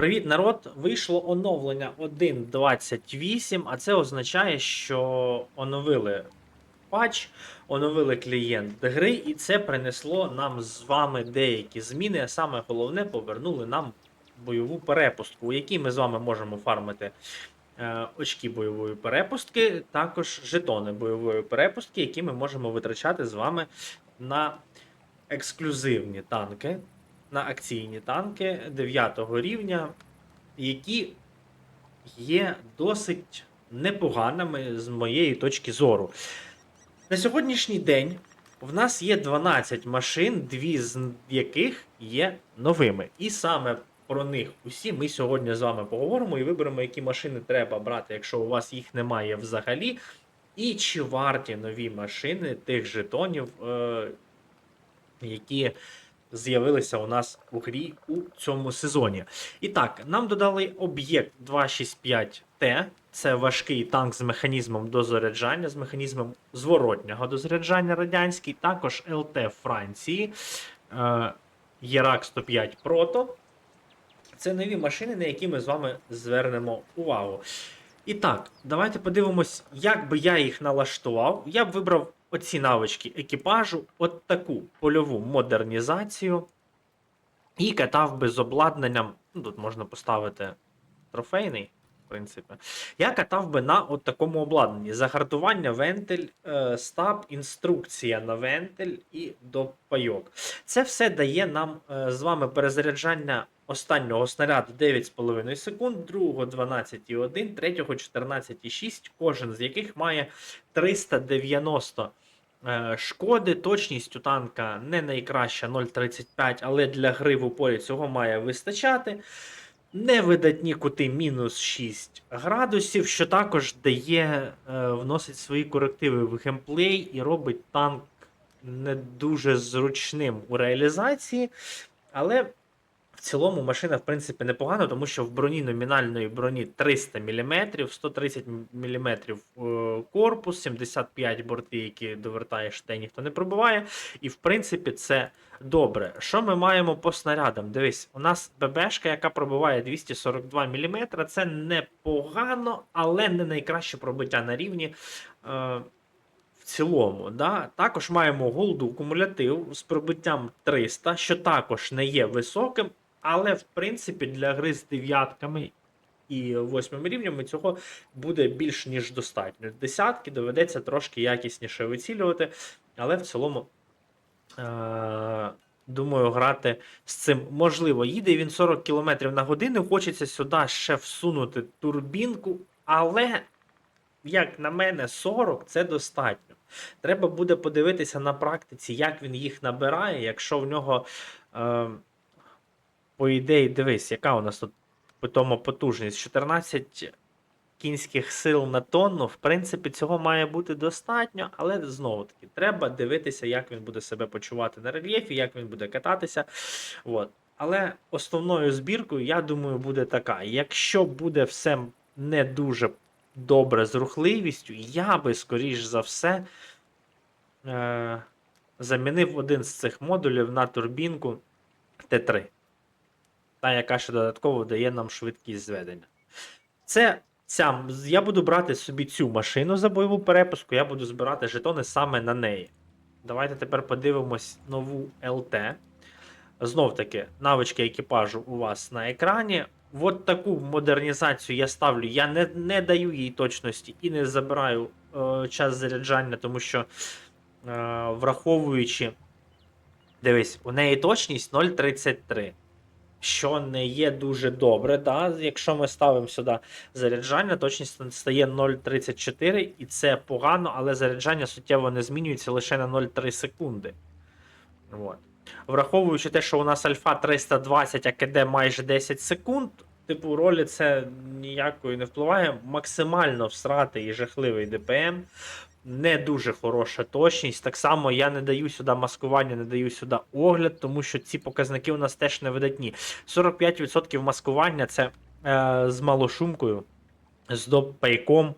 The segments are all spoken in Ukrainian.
Привіт, народ! Вийшло оновлення 1.28, а це означає, що оновили патч, оновили клієнт гри, і це принесло нам з вами деякі зміни. А саме головне, повернули нам бойову перепустку, у якій ми з вами можемо фармити е, очки бойової перепустки, також жетони бойової перепустки, які ми можемо витрачати з вами на ексклюзивні танки, на акційні танки 9 рівня, які є досить непоганими з моєї точки зору. На сьогоднішній день в нас є 12 машин, дві з яких є новими. І саме про них усі ми сьогодні з вами поговоримо і виберемо, які машини треба брати, якщо у вас їх немає взагалі. І чи варті нові машини тих жетонів, е, які з'явилися у нас у грі у цьому сезоні. І так, нам додали об'єкт 265Т. Це важкий танк з механізмом дозаряджання, з механізмом зворотнього дозаряджання радянський, також ЛТ Франції, е, Єрак 105 Прото. Це нові машини, на які ми з вами звернемо увагу. І так, давайте подивимось, як би я їх налаштував. Я б вибрав оці навички екіпажу, от таку польову модернізацію. І катав би з обладнанням. Ну, тут можна поставити трофейний, принципі. Я катав би на от такому обладнанні: загартування, вентиль, е, стаб, інструкція на вентиль і до пайок. Це все дає нам е, з вами перезаряджання останнього снаряду 9,5 секунд, другого 12,1, третього 14,6, кожен з яких має 390 е, шкоди. Точність у танка не найкраща 0,35, але для гри в упорі цього має вистачати. Невидатні кути мінус 6 градусів, що також дає, е, вносить свої корективи в геймплей і робить танк не дуже зручним у реалізації. Але в цілому машина, в принципі, непогана, тому що в броні номінальної броні 300 мм, 130 мм корпус, 75 борти, які довертаєш, те ніхто не пробиває. І в принципі, це добре. Що ми маємо по снарядам? Дивись, у нас ББшка, яка пробиває 242 мм, це непогано, але не найкраще пробиття на рівні. Е, в цілому, да? також маємо голду кумулятив з пробиттям 300, що також не є високим, але в принципі для гри з дев'ятками і восьмим рівнями цього буде більш ніж достатньо. Десятки доведеться трошки якісніше вицілювати, але в цілому. Е- Думаю, грати з цим можливо. Їде він 40 км на годину. Хочеться сюди ще всунути турбінку, але, як на мене, 40 це достатньо. Треба буде подивитися на практиці, як він їх набирає, якщо в нього. Е- по ідеї, дивись, яка у нас тут питома потужність? 14 кінських сил на тонну. В принципі, цього має бути достатньо, але знову таки, треба дивитися, як він буде себе почувати на рельєфі, як він буде кататися. От. Але основною збіркою, я думаю, буде така. Якщо буде все не дуже добре з рухливістю, я би, скоріш за все, е- замінив один з цих модулів на турбінку Т3 та яка ще додатково дає нам швидкість зведення. Це ця, Я буду брати собі цю машину за бойову перепуску, я буду збирати жетони саме на неї. Давайте тепер подивимось нову ЛТ. Знов таки, навички екіпажу у вас на екрані. От таку модернізацію я ставлю. Я не не даю їй точності і не забираю е, час заряджання, тому що, е, враховуючи, дивись, у неї точність 0,33 що не є дуже добре. Да? Якщо ми ставимо сюди заряджання, точність стає 0,34, і це погано, але заряджання суттєво не змінюється лише на 0,3 секунди. От. Враховуючи те, що у нас альфа 320, а КД майже 10 секунд, типу ролі це ніякої не впливає. Максимально всрати і жахливий ДПМ не дуже хороша точність. Так само я не даю сюди маскування, не даю сюди огляд, тому що ці показники у нас теж не видатні. 45% маскування це е, з малошумкою, з допайком.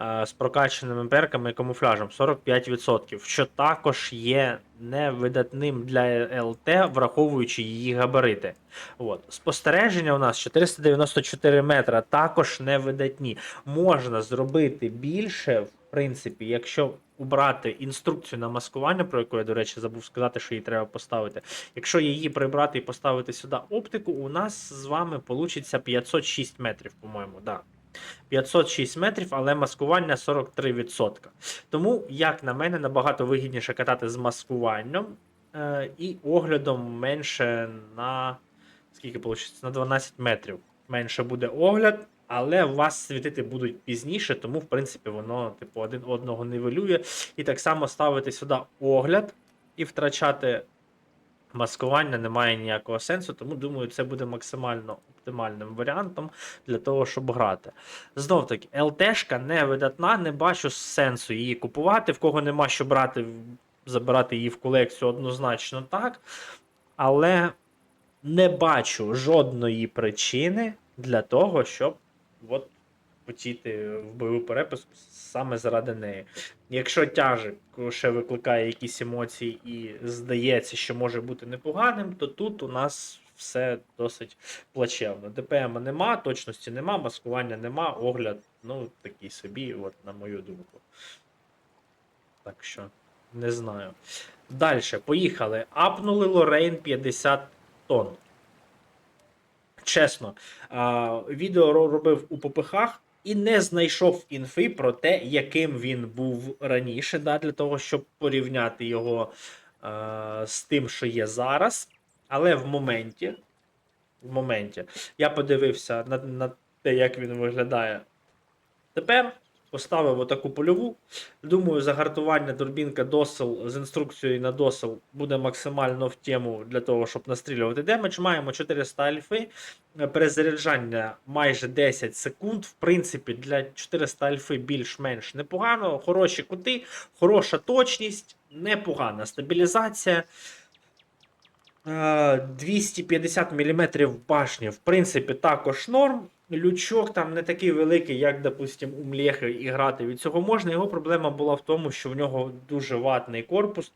е, з прокачаними перками і камуфляжем 45%, що також є невидатним для ЛТ, враховуючи її габарити. От. Спостереження у нас 494 метра, також невидатні. Можна зробити більше, принципі, якщо убрати інструкцію на маскування, про яку я, до речі, забув сказати, що її треба поставити. Якщо її прибрати і поставити сюди оптику, у нас з вами вийде 506 метрів, по-моєму. Да. 506 метрів, але маскування 43%. Тому, як на мене, набагато вигідніше катати з маскуванням е, і оглядом менше на скільки вийде? На 12 метрів. Менше буде огляд, але вас світити будуть пізніше, тому, в принципі, воно типу, один одного нивелює. І так само ставити сюди огляд і втрачати маскування немає ніякого сенсу, тому думаю, це буде максимально оптимальним варіантом для того, щоб грати. Знов таки, ЛТшка не видатна, не бачу сенсу її купувати. В кого нема що брати, забирати її в колекцію однозначно так. Але не бачу жодної причини для того, щоб от хотіти в бойову переписку саме заради неї. Якщо тяжик ще викликає якісь емоції і здається, що може бути непоганим, то тут у нас все досить плачевно. ДПМ нема, точності нема, маскування нема, огляд, ну такий собі, от на мою думку. Так що, не знаю. Далі, поїхали. Апнули Лорейн 50 тонн. Чесно, відео робив у попихах і не знайшов інфи про те, яким він був раніше, да, для того, щоб порівняти його е, з тим, що є зараз. Але в моменті, в моменті я подивився на, на те, як він виглядає тепер. Поставив отаку польову. Думаю, загартування турбінка досел з інструкцією на досел буде максимально в тему для того, щоб настрілювати демедж. Маємо 400 альфи, е, перезаряджання майже 10 секунд. В принципі, для 400 альфи більш-менш непогано. Хороші кути, хороша точність, непогана стабілізація. Е, 250 мм башні, в принципі, також норм. Лючок там не такий великий, як, допустим, у Млєхи і грати від цього можна. Його проблема була в тому, що в нього дуже ватний корпус.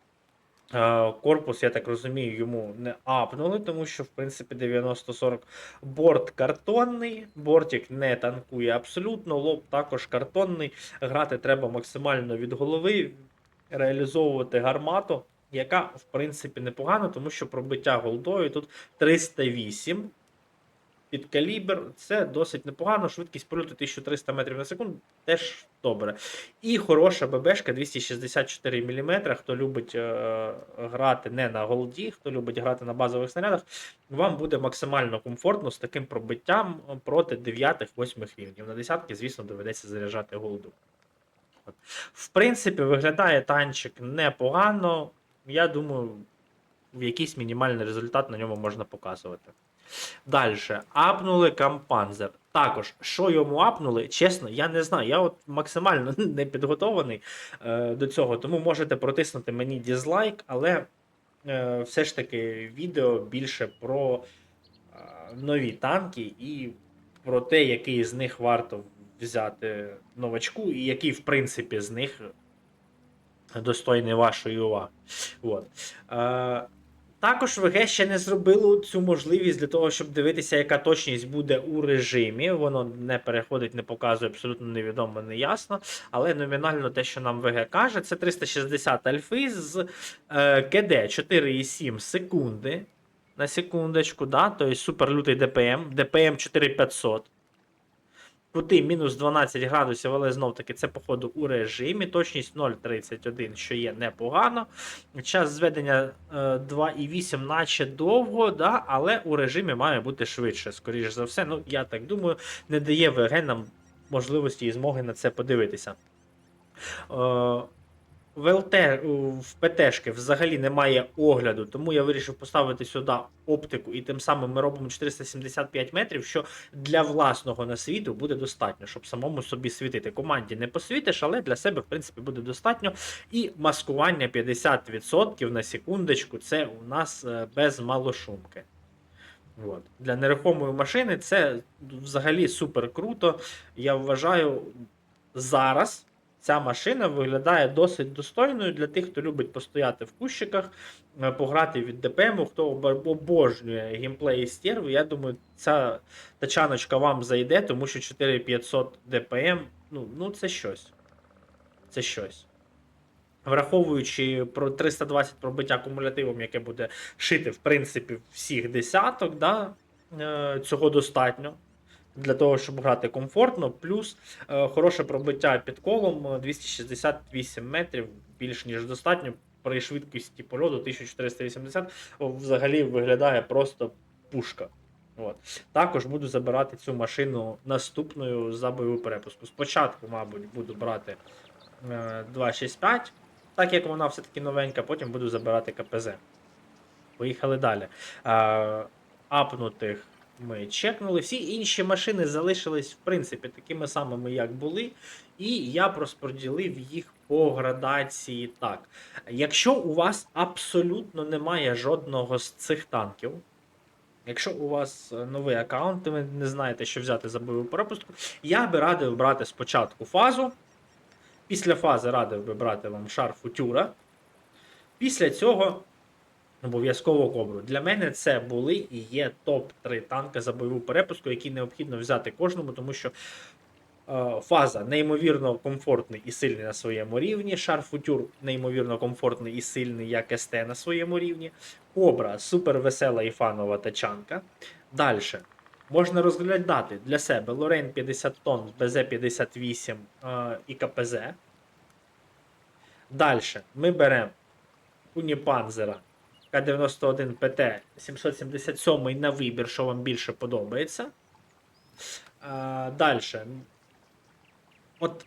Е, Корпус, я так розумію, йому не апнули, тому що, в принципі, 90-40 борт картонний, бортик не танкує абсолютно, лоб також картонний. Грати треба максимально від голови, реалізовувати гармату, яка, в принципі, непогана, тому що пробиття голдою тут 308 під калібр. Це досить непогано. Швидкість польоту 1300 метрів на секунду теж добре. І хороша ББшка 264 мм. Хто любить е, грати не на голді, хто любить грати на базових снарядах, вам буде максимально комфортно з таким пробиттям проти 9-8 рівнів. На десятки, звісно, доведеться заряджати голду. В принципі, виглядає танчик непогано. Я думаю, якийсь мінімальний результат на ньому можна показувати. Далі, апнули Кампанзер. Також, що йому апнули, чесно, я не знаю. Я от максимально не підготований е, до цього, тому можете протиснути мені дізлайк, але е, все ж таки відео більше про е, нові танки і про те, який з них варто взяти новачку, і який, в принципі, з них достойний вашої уваги. От. Е, також ВГ ще не зробило цю можливість для того, щоб дивитися, яка точність буде у режимі. Воно не переходить, не показує абсолютно невідомо, не ясно. Але номінально те, що нам ВГ каже, це 360 альфи з е, КД 4,7 секунди. На секундочку, да? тобто суперлютий ДПМ, ДПМ 4500. Кути мінус 12 градусів, але знов таки це, походу, у режимі. Точність 0,31, що є непогано. Час зведення е, 2,8, наче довго, да, але у режимі має бути швидше, скоріш за все. Ну, я так думаю, не дає ВГ нам можливості і змоги на це подивитися. В ЛТ, в ПТшки взагалі немає огляду, тому я вирішив поставити сюди оптику, і тим самим ми робимо 475 метрів, що для власного насвіту буде достатньо, щоб самому собі світити. Команді не посвітиш, але для себе, в принципі, буде достатньо. І маскування 50% на секундочку це у нас е, без малошумки. От. Для нерухомої машини це взагалі супер круто. Я вважаю, зараз ця машина виглядає досить достойною для тих, хто любить постояти в кущиках, е, пограти від ДПМу, хто обо- обожнює геймплей стерви. Я думаю, ця тачаночка вам зайде, тому що 4500 ДПМ, ну, ну це щось. Це щось. Враховуючи про 320 пробиття кумулятивом, яке буде шити, в принципі, всіх десяток, да, е, цього достатньо для того, щоб грати комфортно. Плюс е, хороше пробиття під колом е, 268 метрів, більш ніж достатньо. При швидкості польоту 1480 взагалі виглядає просто пушка. От. Також буду забирати цю машину наступною за бойову перепуску. Спочатку, мабуть, буду брати е, 265, так як вона все-таки новенька, потім буду забирати КПЗ. Поїхали далі. Е, апнутих ми чекнули. Всі інші машини залишились, в принципі, такими самими, як були. І я розподілив їх по градації так. Якщо у вас абсолютно немає жодного з цих танків, якщо у вас е, новий аккаунт, і ви не знаєте, що взяти за бойову перепустку, я би радив брати спочатку фазу. Після фази радив би брати вам шар футюра. Після цього обов'язково кобру. Для мене це були і є топ-3 танки за бойову перепуску, які необхідно взяти кожному, тому що е, фаза неймовірно комфортний і сильний на своєму рівні. Шар футюр неймовірно комфортний і сильний, як СТ на своєму рівні. Кобра супер весела і фанова тачанка. Далі. Можна розглядати для себе Лорейн 50 тонн, БЗ-58 е, і КПЗ. Далі ми беремо Уніпанзера К91 ПТ 777 на вибір, що вам більше подобається. Далі. От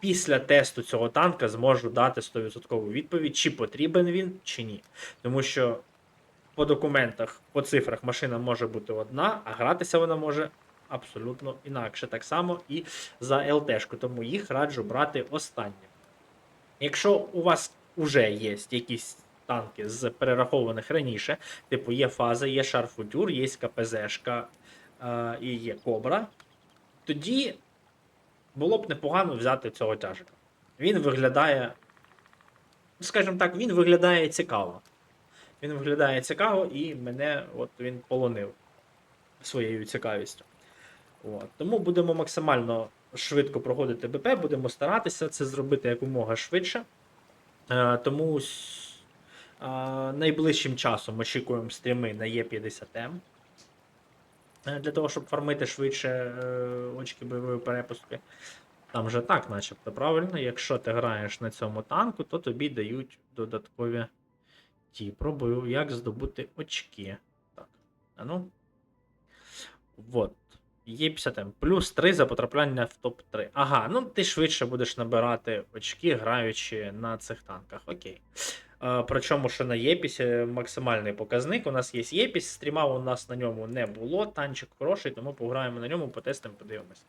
після тесту цього танка зможу дати 100% відповідь, чи потрібен він, чи ні. Тому що по документах, по цифрах машина може бути одна, а гратися вона може абсолютно інакше. Так само і за ЛТшку, тому їх раджу брати останнє. Якщо у вас вже є якісь танки з перерахованих раніше, типу є фаза, є шарфутюр, є КПЗшка е, і є Кобра, тоді було б непогано взяти цього тяжика. Він виглядає, скажімо так, він виглядає цікаво. Він виглядає цікаво і мене от він полонив своєю цікавістю. От. Тому будемо максимально швидко проходити БП, будемо старатися це зробити якомога швидше. Е, тому найближчим часом очікуємо стріми на Е50М. е, Для того, щоб фармити швидше е, очки бойової перепустки. Там же так, начебто, правильно. Якщо ти граєш на цьому танку, то тобі дають додаткові ті. Пробую, як здобути очки. Так. А ну. Вот. Є 50 м Плюс 3 за потрапляння в топ-3. Ага, ну ти швидше будеш набирати очки, граючи на цих танках. Окей. Е, причому, що на Єпісі максимальний показник. У нас є Єпіс, стріма у нас на ньому не було. Танчик хороший, тому пограємо на ньому, потестимо, подивимось.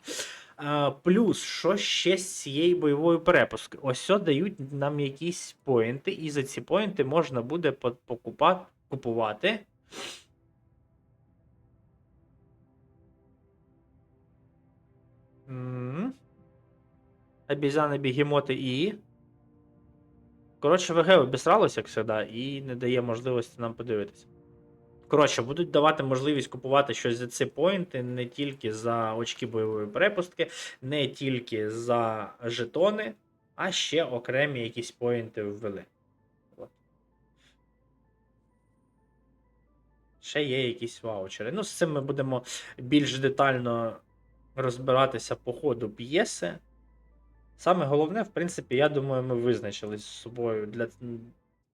Е, плюс, що ще з цієї бойової перепуски? Ось дають нам якісь поінти, і за ці поінти можна буде по- покупа- купувати. М. Обізяни, бігемоти і. Коротше, ВГ обісралось, як завжди, і не дає можливості нам подивитися. Коротше, будуть давати можливість купувати щось за ці поінти не тільки за очки бойової перепустки, не тільки за жетони, а ще окремі якісь поінти ввели. Ще є якісь ваучери. Ну, з цим ми будемо більш детально розбиратися по ходу п'єси. Саме головне, в принципі, я думаю, ми визначились з собою для,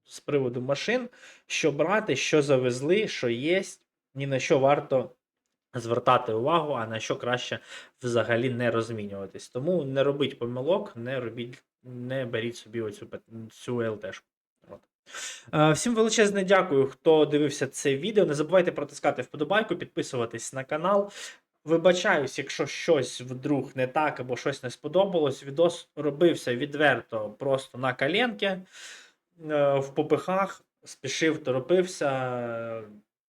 з приводу машин, що брати, що завезли, що є, ні на що варто звертати увагу, а на що краще взагалі не розмінюватись. Тому не робіть помилок, не робіть, не беріть собі оцю цю ЛТшку. Е, Всім величезне дякую, хто дивився це відео. Не забувайте протискати вподобайку, підписуватись на канал. Вибачаюсь, якщо щось вдруг не так або щось не сподобалось. Відос робився відверто просто на коленки, е, в попихах, спішив, торопився.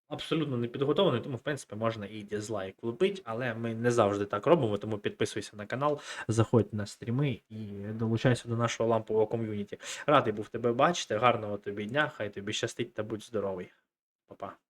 абсолютно не підготовлений, тому в принципі можна і дизлайк влупити, але ми не завжди так робимо, тому підписуйся на канал, заходь на стріми і долучайся до нашого лампового ком'юніті. Радий був тебе бачити, гарного тобі дня, хай тобі щастить та будь здоровий. Па-па.